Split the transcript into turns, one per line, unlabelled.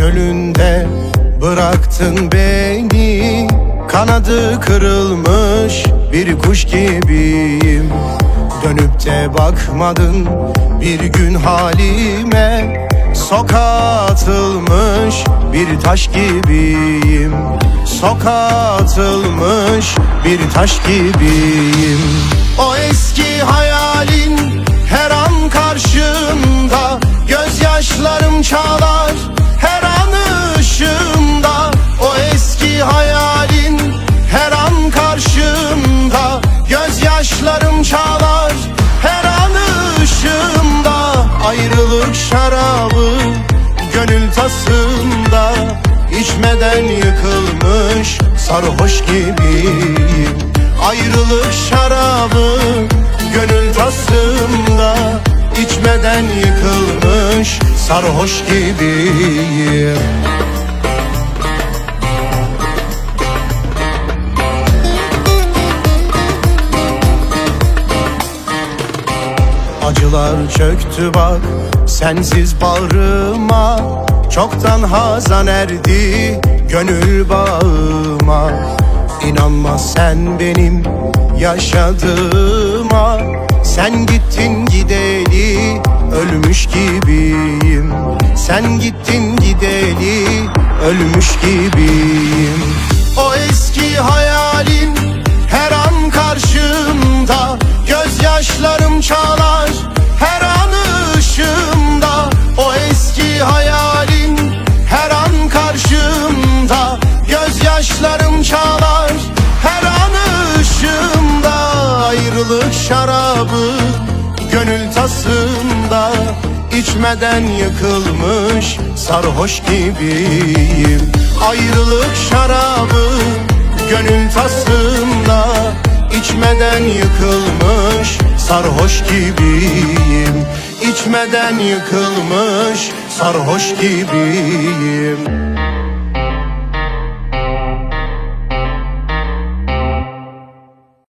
çölünde bıraktın beni Kanadı kırılmış bir kuş gibiyim. Dönüp de bakmadın bir gün halime Sokağa atılmış bir taş gibiyim. Sokağa atılmış bir taş gibiyim. Gözyaşlarım çalar her an ışığımda. Ayrılık şarabı gönül tasında. İçmeden yıkılmış sarhoş gibiyim. Ayrılık şarabı gönül tasında. İçmeden yıkılmış sarhoş gibiyim Acılar çöktü bak sensiz bağrıma. Çoktan hazan erdi gönül bağıma. İnanma sen benim yaşadığıma Sen gittin gideli ölmüş gibiyim. Sen gittin gideli ölmüş gibiyim. O eski hayalin her an karşımda. Gözyaşlarım çalar Gözyaşlarım çalar her an ışığımda. Ayrılık şarabı gönül tasında. İçmeden yıkılmış sarhoş gibiyim. Ayrılık şarabı gönül tasında. İçmeden yıkılmış sarhoş gibiyim. İçmeden yıkılmış sarhoş gibiyim